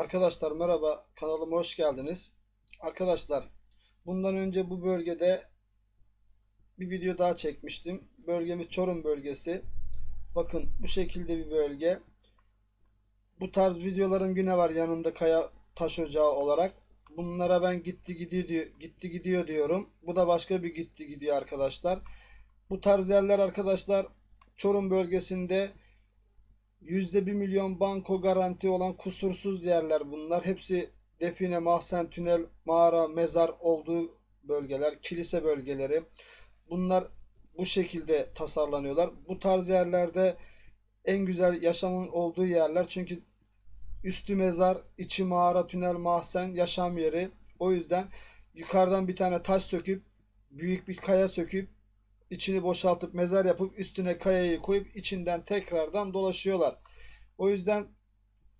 Arkadaşlar merhaba kanalıma hoş geldiniz. Arkadaşlar bundan önce bu bölgede bir video daha çekmiştim. Bölgemiz Çorum bölgesi. Bakın bu şekilde bir bölge. Bu tarz videolarım yine var yanında kaya taş ocağı olarak. Bunlara ben gitti gidiyor diyor, gitti gidiyor diyorum. Bu da başka bir gitti gidiyor arkadaşlar. Bu tarz yerler arkadaşlar Çorum bölgesinde Yüzde bir milyon banko garanti olan kusursuz yerler bunlar. Hepsi define, mahzen, tünel, mağara, mezar olduğu bölgeler, kilise bölgeleri. Bunlar bu şekilde tasarlanıyorlar. Bu tarz yerlerde en güzel yaşamın olduğu yerler. Çünkü üstü mezar, içi mağara, tünel, mahzen, yaşam yeri. O yüzden yukarıdan bir tane taş söküp, büyük bir kaya söküp içini boşaltıp mezar yapıp üstüne kayayı koyup içinden tekrardan dolaşıyorlar. O yüzden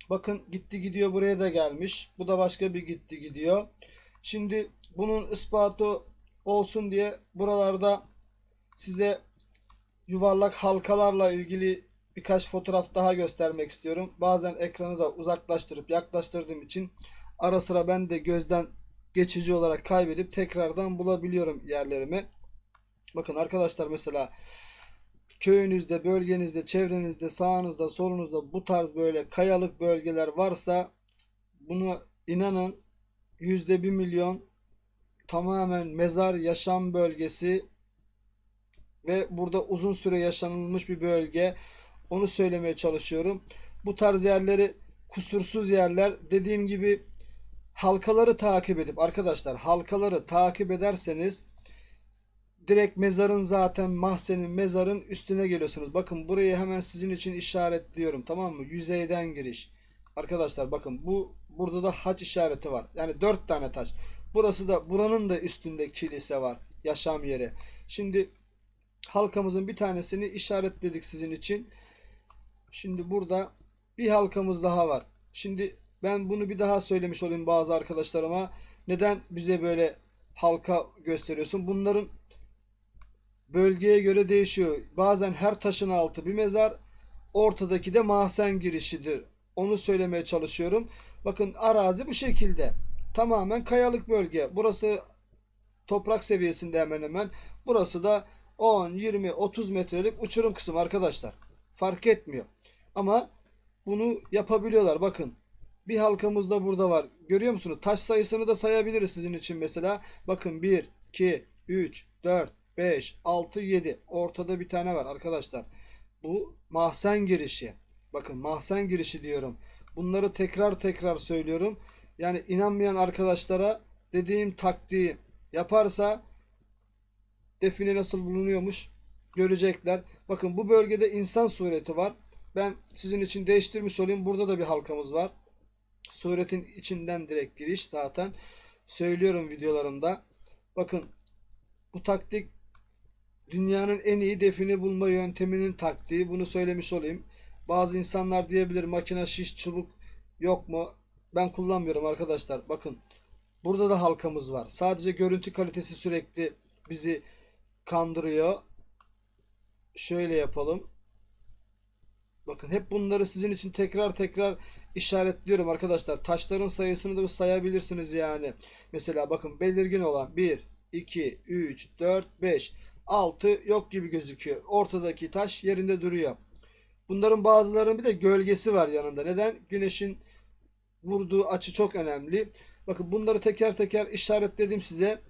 bakın gitti gidiyor buraya da gelmiş. Bu da başka bir gitti gidiyor. Şimdi bunun ispatı olsun diye buralarda size yuvarlak halkalarla ilgili birkaç fotoğraf daha göstermek istiyorum. Bazen ekranı da uzaklaştırıp yaklaştırdığım için ara sıra ben de gözden geçici olarak kaybedip tekrardan bulabiliyorum yerlerimi. Bakın arkadaşlar mesela köyünüzde, bölgenizde, çevrenizde, sağınızda, solunuzda bu tarz böyle kayalık bölgeler varsa bunu inanın yüzde bir milyon tamamen mezar yaşam bölgesi ve burada uzun süre yaşanılmış bir bölge. Onu söylemeye çalışıyorum. Bu tarz yerleri kusursuz yerler dediğim gibi halkaları takip edip arkadaşlar halkaları takip ederseniz direkt mezarın zaten mahzenin mezarın üstüne geliyorsunuz. Bakın burayı hemen sizin için işaretliyorum tamam mı? Yüzeyden giriş. Arkadaşlar bakın bu burada da haç işareti var. Yani dört tane taş. Burası da buranın da üstünde kilise var. Yaşam yeri. Şimdi halkamızın bir tanesini işaretledik sizin için. Şimdi burada bir halkamız daha var. Şimdi ben bunu bir daha söylemiş olayım bazı arkadaşlarıma. Neden bize böyle halka gösteriyorsun? Bunların bölgeye göre değişiyor. Bazen her taşın altı bir mezar, ortadaki de mahzen girişidir. Onu söylemeye çalışıyorum. Bakın arazi bu şekilde. Tamamen kayalık bölge. Burası toprak seviyesinde hemen hemen. Burası da 10, 20, 30 metrelik uçurum kısım arkadaşlar. Fark etmiyor. Ama bunu yapabiliyorlar. Bakın bir halkamız da burada var. Görüyor musunuz? Taş sayısını da sayabiliriz sizin için mesela. Bakın 1, 2, 3, 4, 5, 6, 7. Ortada bir tane var arkadaşlar. Bu mahzen girişi. Bakın mahzen girişi diyorum. Bunları tekrar tekrar söylüyorum. Yani inanmayan arkadaşlara dediğim taktiği yaparsa define nasıl bulunuyormuş görecekler. Bakın bu bölgede insan sureti var. Ben sizin için değiştirmiş olayım. Burada da bir halkamız var. Suretin içinden direkt giriş zaten. Söylüyorum videolarımda. Bakın bu taktik dünyanın en iyi define bulma yönteminin taktiği. Bunu söylemiş olayım. Bazı insanlar diyebilir makine şiş çubuk yok mu? Ben kullanmıyorum arkadaşlar. Bakın burada da halkamız var. Sadece görüntü kalitesi sürekli bizi kandırıyor. Şöyle yapalım. Bakın hep bunları sizin için tekrar tekrar işaretliyorum arkadaşlar. Taşların sayısını da sayabilirsiniz yani. Mesela bakın belirgin olan 1, 2, 3, 4, 5, 6 yok gibi gözüküyor. Ortadaki taş yerinde duruyor. Bunların bazılarının bir de gölgesi var yanında. Neden? Güneşin vurduğu açı çok önemli. Bakın bunları teker teker işaretledim size.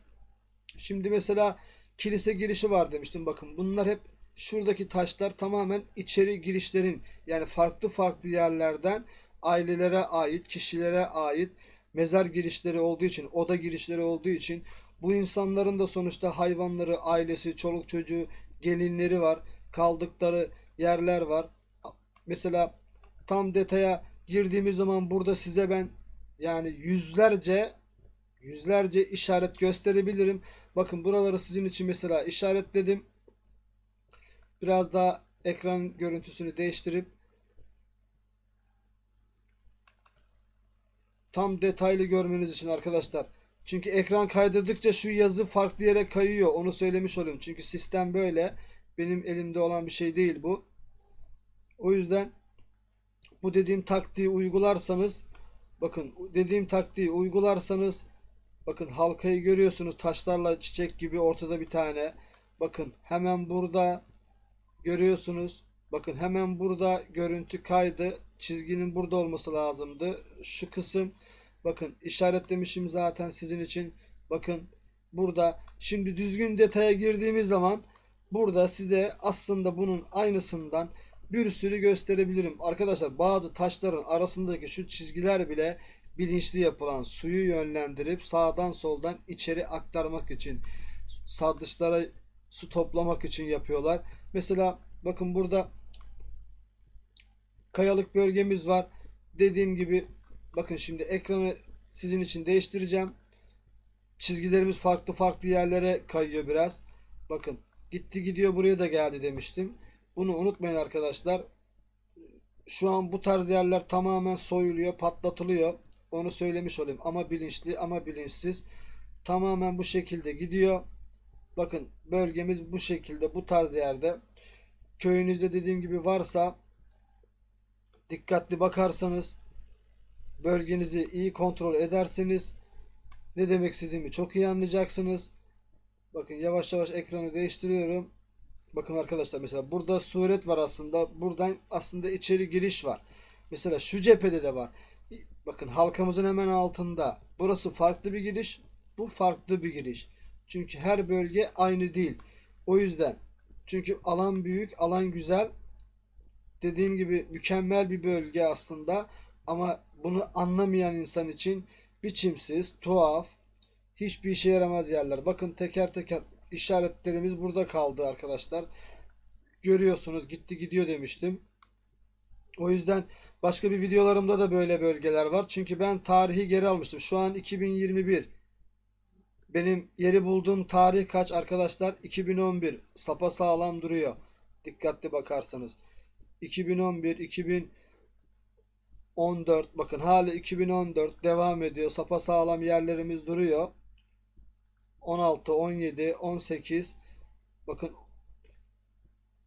Şimdi mesela kilise girişi var demiştim. Bakın bunlar hep şuradaki taşlar tamamen içeri girişlerin yani farklı farklı yerlerden ailelere ait, kişilere ait mezar girişleri olduğu için, oda girişleri olduğu için bu insanların da sonuçta hayvanları, ailesi, çoluk çocuğu, gelinleri var. Kaldıkları yerler var. Mesela tam detaya girdiğimiz zaman burada size ben yani yüzlerce yüzlerce işaret gösterebilirim. Bakın buraları sizin için mesela işaretledim. Biraz daha ekran görüntüsünü değiştirip tam detaylı görmeniz için arkadaşlar. Çünkü ekran kaydırdıkça şu yazı farklı yere kayıyor. Onu söylemiş olayım. Çünkü sistem böyle. Benim elimde olan bir şey değil bu. O yüzden bu dediğim taktiği uygularsanız bakın dediğim taktiği uygularsanız bakın halkayı görüyorsunuz taşlarla çiçek gibi ortada bir tane. Bakın hemen burada görüyorsunuz. Bakın hemen burada görüntü kaydı. Çizginin burada olması lazımdı. Şu kısım bakın işaretlemişim zaten sizin için. Bakın burada şimdi düzgün detaya girdiğimiz zaman burada size aslında bunun aynısından bir sürü gösterebilirim. Arkadaşlar bazı taşların arasındaki şu çizgiler bile bilinçli yapılan suyu yönlendirip sağdan soldan içeri aktarmak için sardıçlara su toplamak için yapıyorlar. Mesela bakın burada kayalık bölgemiz var. Dediğim gibi bakın şimdi ekranı sizin için değiştireceğim. Çizgilerimiz farklı farklı yerlere kayıyor biraz. Bakın gitti gidiyor buraya da geldi demiştim. Bunu unutmayın arkadaşlar. Şu an bu tarz yerler tamamen soyuluyor, patlatılıyor. Onu söylemiş olayım. Ama bilinçli ama bilinçsiz. Tamamen bu şekilde gidiyor. Bakın bölgemiz bu şekilde bu tarz yerde. Köyünüzde dediğim gibi varsa dikkatli bakarsanız bölgenizi iyi kontrol ederseniz ne demek istediğimi çok iyi anlayacaksınız. Bakın yavaş yavaş ekranı değiştiriyorum. Bakın arkadaşlar mesela burada suret var aslında. Buradan aslında içeri giriş var. Mesela şu cephede de var. Bakın halkamızın hemen altında. Burası farklı bir giriş. Bu farklı bir giriş. Çünkü her bölge aynı değil. O yüzden çünkü alan büyük, alan güzel. Dediğim gibi mükemmel bir bölge aslında ama bunu anlamayan insan için biçimsiz, tuhaf, hiçbir işe yaramaz yerler. Bakın teker teker işaretlerimiz burada kaldı arkadaşlar. Görüyorsunuz gitti gidiyor demiştim. O yüzden başka bir videolarımda da böyle bölgeler var. Çünkü ben tarihi geri almıştım. Şu an 2021. Benim yeri bulduğum tarih kaç arkadaşlar? 2011. Sapa sağlam duruyor. Dikkatli bakarsanız. 2011, 2014 bakın hala 2014 devam ediyor. Sapa sağlam yerlerimiz duruyor. 16, 17, 18 bakın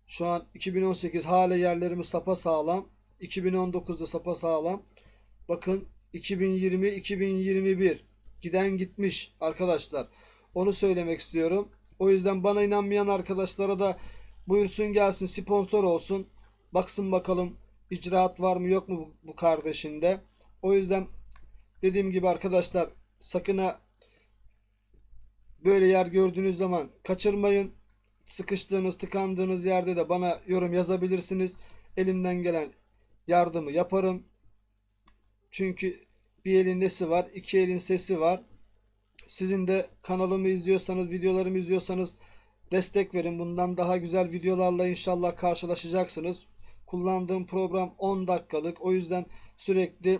şu an 2018 hala yerlerimiz sapa sağlam. 2019'da sapa sağlam. Bakın 2020, 2021 giden gitmiş arkadaşlar. Onu söylemek istiyorum. O yüzden bana inanmayan arkadaşlara da buyursun gelsin sponsor olsun. Baksın bakalım icraat var mı yok mu bu, kardeşinde. O yüzden dediğim gibi arkadaşlar sakın ha böyle yer gördüğünüz zaman kaçırmayın. Sıkıştığınız, tıkandığınız yerde de bana yorum yazabilirsiniz. Elimden gelen yardımı yaparım. Çünkü bir elin nesi var, iki elin sesi var. Sizin de kanalımı izliyorsanız, videolarımı izliyorsanız destek verin. Bundan daha güzel videolarla inşallah karşılaşacaksınız. Kullandığım program 10 dakikalık. O yüzden sürekli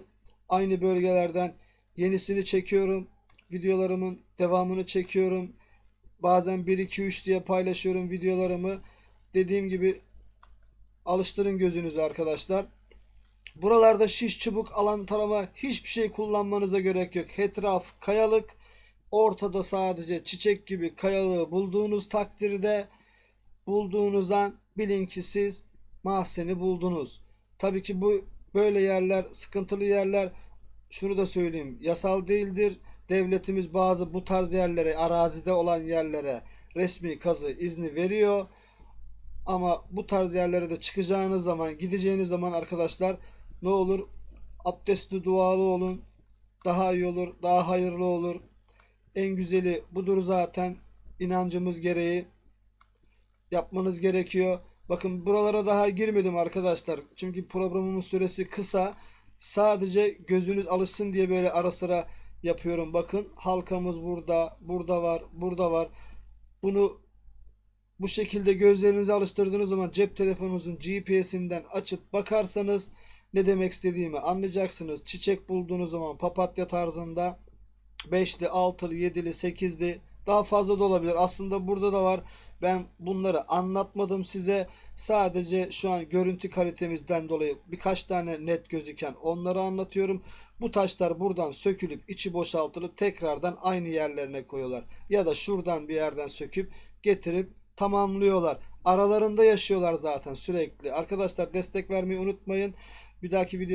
aynı bölgelerden yenisini çekiyorum. Videolarımın devamını çekiyorum. Bazen 1 2 3 diye paylaşıyorum videolarımı. Dediğim gibi alıştırın gözünüzü arkadaşlar. Buralarda şiş çubuk alan tarama hiçbir şey kullanmanıza gerek yok. Etraf kayalık. Ortada sadece çiçek gibi kayalığı bulduğunuz takdirde bulduğunuz an bilin ki siz mahzeni buldunuz. Tabii ki bu böyle yerler sıkıntılı yerler şunu da söyleyeyim yasal değildir. Devletimiz bazı bu tarz yerlere arazide olan yerlere resmi kazı izni veriyor. Ama bu tarz yerlere de çıkacağınız zaman gideceğiniz zaman arkadaşlar ne olur abdestli dualı olun. Daha iyi olur, daha hayırlı olur. En güzeli budur zaten inancımız gereği yapmanız gerekiyor. Bakın buralara daha girmedim arkadaşlar. Çünkü programımın süresi kısa. Sadece gözünüz alışsın diye böyle ara sıra yapıyorum. Bakın halkamız burada, burada var, burada var. Bunu bu şekilde gözlerinizi alıştırdığınız zaman cep telefonunuzun GPS'inden açıp bakarsanız ne demek istediğimi anlayacaksınız. Çiçek bulduğunuz zaman papatya tarzında 5'li, 6'lı, 7'li, 8'li daha fazla da olabilir. Aslında burada da var. Ben bunları anlatmadım size. Sadece şu an görüntü kalitemizden dolayı birkaç tane net gözüken onları anlatıyorum. Bu taşlar buradan sökülüp içi boşaltılıp tekrardan aynı yerlerine koyuyorlar. Ya da şuradan bir yerden söküp getirip tamamlıyorlar. Aralarında yaşıyorlar zaten sürekli. Arkadaşlar destek vermeyi unutmayın. Bir dahaki video